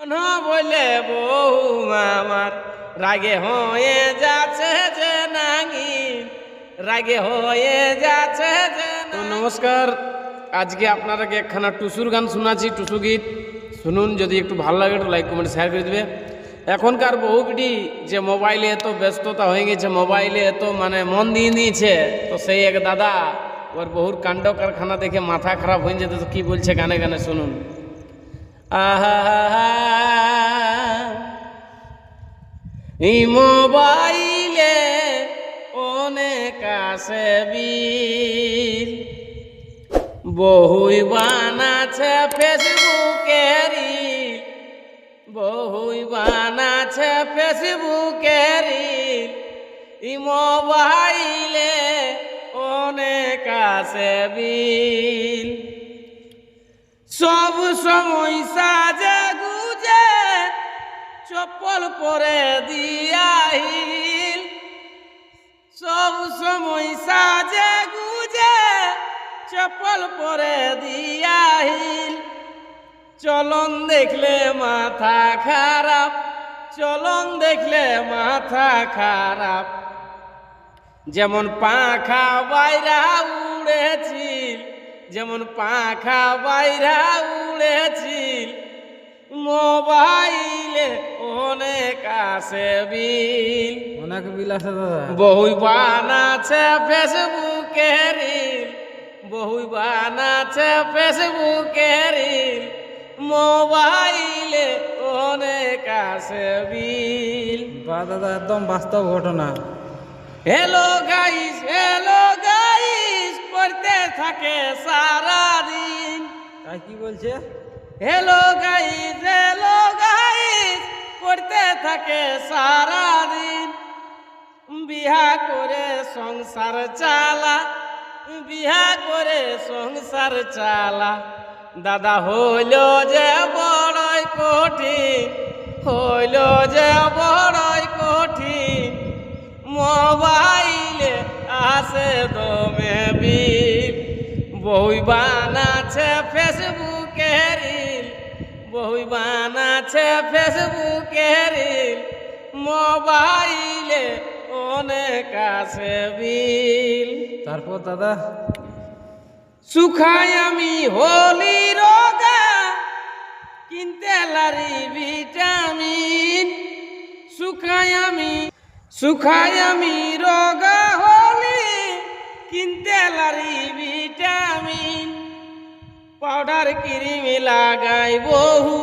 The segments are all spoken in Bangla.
ন বলে বউ আমার রাগে হয়ে যাচ্ছে যে নাঙ্গি রাগে হয়ে যাচ্ছে যে তো নমস্কার আজকে আপনারাকে একখানা টুসুর গান শোনাচ্ছি টুসু গীত। শুনুন যদি একটু ভালো লাগে একটু লাইক কমেন্ট শেয়ার করে দেবে। এখনকার বহু পিটি যে মোবাইলে এত ব্যস্ততা হয়ে গেছে মোবাইলে এত মানে মন দিয়ে দিয়েছে তো সেই এক দাদা ওর বহুর কাণ্ড কারখানা দেখে মাথা খারাপ হয়ে যেত তো কি বলছে গানে গানে শুনুন। মোবাইলে অনেক আছে বীর। বহুই বানাছে ফেসবুকেরি বহুই বানাছে ফেসবুকেরি এই মোবাইলে অনেক আছে বীর। সব সময় সাজে গুজে, চপ্পল পরে দিয়াহিল সব সময় সাজে গুজে, চপ্পল পরে দিয়াহিল চলন দেখলে মাথা খারাপ, চলন দেখলে মাথা খারাপ। যেমন পাখা বাইরা উড়েছিল যেমন পাখা বাইরা উড়েছিল মোবাইলে অনেক আছে বিল। অনেক বিল আছে দাদা। বহুই বানাছে ফেসবুকে রিল বহুই বানাছে ফেসবুকে রিল মোবাইলে অনেক আছে বিল। বা দাদা একদম বাস্তব ঘটনা। হ্যালো গাইস হ্যালো গাইস করতে থাকে সারা দিন তাই কি বলছে? হ্যালো গাইস হ্যালো গাইস করতে থাকে সারা দিন বিহা করে সংসার চালা বিহা করে সংসার চালা। দাদা হইল যে বড়ই কঠিন হইল যে বড়ই বানাছে ফেসবুকে রিল বই বানাছে ফেসবুকে রিল মোবাইলে অনেক আছে বিল তারপর দাদা? সুখাই আমি হলি রোগা কিনতে লারি ভিটামিন। সুখাই আমি সুখাই আমি রোগা কিনতে লারি ভিটামিন। পাউডার ক্রিম লাগাই বহু,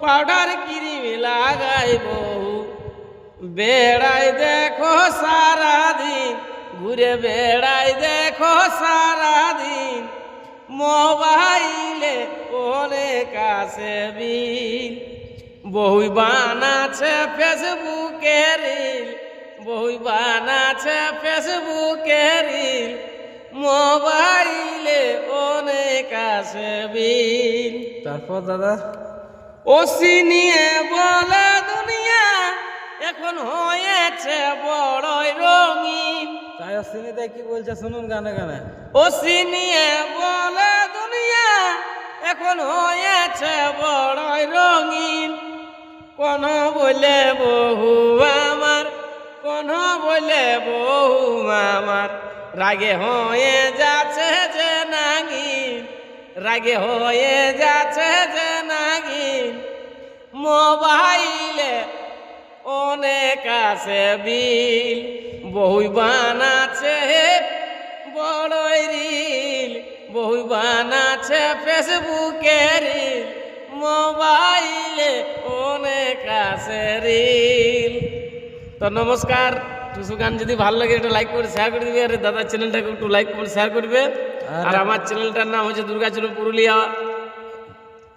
পাউডার ক্রিম লাগাই বহু। বেড়াই দেখো সারাদিন, ঘুরে বেড়াই দেখো সারাদিন। মোবাইলে অনেক আছে বিল। বহুই বানাছে ফেসবুকে রিল। বহুই বানাছে ফেসবুকে রিল মোবাইলে অনেক আছে বিল। তারপর দাদা? ওসি নিয়ে বলে দুনিয়া এখন হয়েছে বড়ই রঙিন। তাই সিনিতে কি বলছে শুনুন গানে গানে। ওসি নিয়ে বলে দুনিয়া এখন হয়েছে বড়ই রঙিন। কোন বলে বহু বলে বহু আমার। রাগে হয়ে যাচ্ছে যে নাগিন, রাগে হয়ে যাচ্ছে যে নাগিন। মোবাইলে অনেক আছে বিল বহুই বানাছে বড়ই রিল বহুই বানাছে ফেসবুকে রিল। মোবাইলে অনেক আছে রিল। তো নমস্কার। টুসু গান যদি ভালো লাগে একটা লাইক করে শেয়ার করে দিবে। আর দাদার চ্যানেলটাকে একটু লাইক করে শেয়ার করবে। আর আমার চ্যানেলটার নাম হচ্ছে দুর্গাচরণ পুরুলিয়া।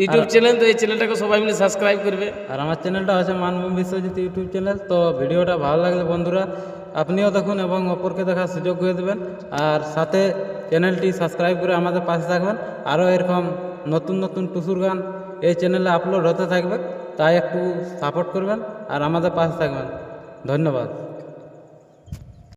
ইউটিউব চ্যানেল তো এই চ্যানেলটাকে সবাই মিলে সাবস্ক্রাইব করবে। আর আমার চ্যানেলটা হচ্ছে মানভূম বিশ্বজিৎ ইউটিউব চ্যানেল তো ভিডিওটা ভালো লাগলে বন্ধুরা আপনিও দেখুন এবং অপরকে দেখার সুযোগ করে দেবেন। আর সাথে চ্যানেলটি সাবস্ক্রাইব করে আমাদের পাশে থাকবেন। আরও এরকম নতুন নতুন টুসুর গান এই চ্যানেলে আপলোড হতে থাকবে। তাই একটু সাপোর্ট করবেন আর আমাদের পাশে থাকবেন। ধন্যবাদ।